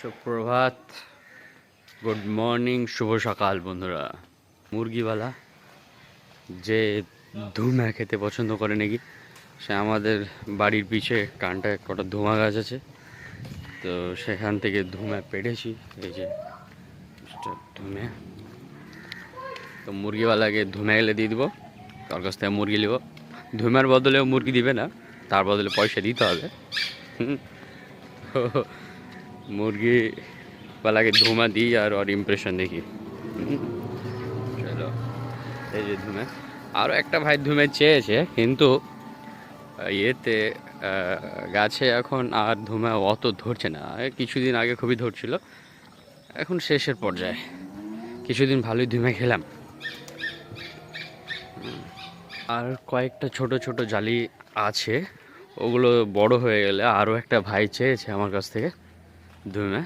সুপ্রভাত। Good morning শুভ সকাল বন্ধুরা। মুরগিওয়ালা, যে ধুমা খেতে পছন্দ করে নাকি, সে আমাদের বাড়ির পিছে কানটায় কটা ধুমা গাছ আছে, তো সেখান থেকে ধুমা পেড়েছি, এই যে ধুমে। তো মুরগিওয়ালাকে ধুমে গেলে দিয়ে দিব তার কাছ থেকে মুরগি নেব। ধুমার বদলেও মুরগি দিবে না, তার বদলে পয়সা দিতে হবে। হুম। মুরগিওয়ালাকে ধুমা দিই আর ওর ইমপ্রেশন দেখি হুম। চলো এই যে ধুমে আরও একটা ভাই ধুমে চেয়েছে কিন্তু ইয়েতে গাছে এখন আর ধুমা অত ধরছে না কিছুদিন আগে খুবই ধরছিল এখন শেষের পর্যায়ে কিছুদিন ভালোই ধুমে খেলাম। আর কয়েকটা ছোট ছোট জালি আছে ওগুলো বড় হয়ে গেলে আরও একটা ভাই চেয়েছে আমার কাছ থেকে ধুমে?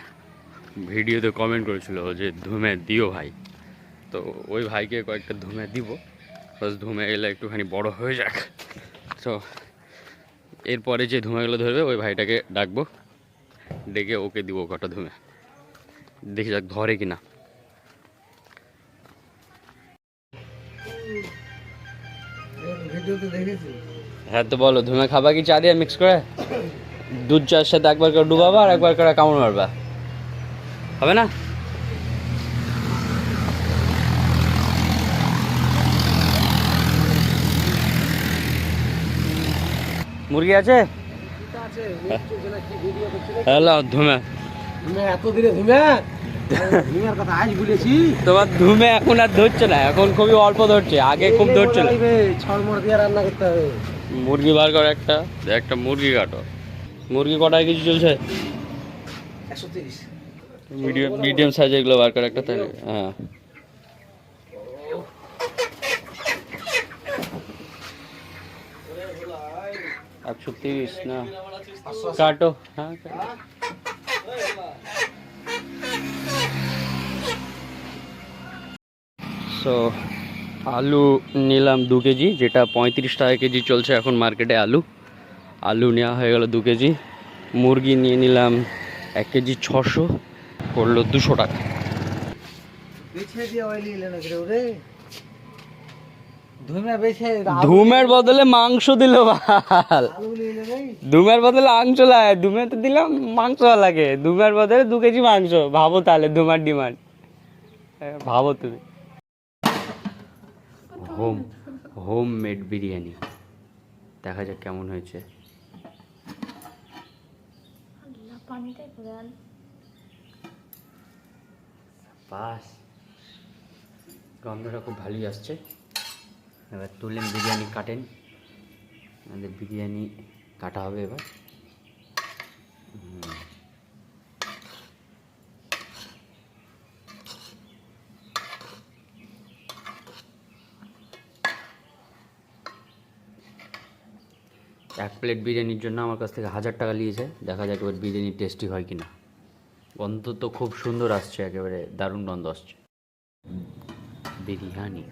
ভিডিওতে কমেন্ট করেছিল যে ধুমে দিও ভাই। তো ওই ভাইকে কয়েকটা ধুমে দিব। বাস ধুমে এলে একটুখানি বড় হয়ে যাক। তো এরপরে যে ধুমেগুলো ধরবে ওই ভাইটাকে ডাকবো। ডেকে ওকে দিব কটা ধুমে। দেখি যাক ধরে কিনা। ভিডিওতে দেখেছি। হ্যাঁ তো বলো ধুমে খাবা কি চা দিয়ে মিক্স করে? দুধ চার সাথে একবার করে ডুবাবা আর একবার করে কামড় মারবা। হবে না? মুরগি আছে? হ্যালো ধুমে। তোমার ধুমে এখন আর ধরছে না এখন খুবই অল্প ধরছে আগে খুব করতে মুরগি বার করো একটা একটা মুরগি কাটো। মুরগি কটায় কেজি চলছে? একশো তিরিশ। মিডিয়াম মিডিয়াম সাইজ এগুলো বার করে একটা হ্যাঁ। একশো তিরিশ না। কাটো। হ্যাঁ সো আলু নিলাম দু কেজি যেটা পঁয়ত্রিশ টাকা কেজি চলছে এখন মার্কেটে আলু। আলু নেওয়া হয়ে গেল দু কেজি। মুরগি নিয়ে নিলাম এক কেজি ছশো করল দুশো টাকা। ধুমের বদলে মাংস দিল ধুমের বদলে মাংস লাগে। ধুমে তো দিলাম মাংস লাগে। ধুমের বদলে দু কেজি মাংস। ভাবো তাহলে ধুমার ডিমান্ড। ভাবো তুমি। Home homemade biryani. দেখা যাক কেমন হয়েছে। পানিটাই বাস গন্ধটা খুব ভালোই আসছে। এবার তুললেন বিরিয়ানি কাটেন। আমাদের বিরিয়ানি কাটা হবে এবার। এক প্লেট বিরিয়ানির জন্য আমার কাছ থেকে হাজার টাকা নিয়েছে। দেখা যাক এবার বিরিয়ানি টেস্টি হয় কি না গন্ধ তো খুব সুন্দর আসছে, একেবারে দারুণ গন্ধ আসছে। বিরিয়ানি।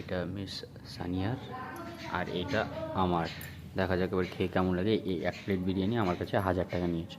এটা মিস সানিয়ার, আর এটা আমার। দেখা যাক এবার খেয়ে কেমন লাগে। এই এক প্লেট বিরিয়ানি আমার কাছে হাজার টাকা নিয়েছে।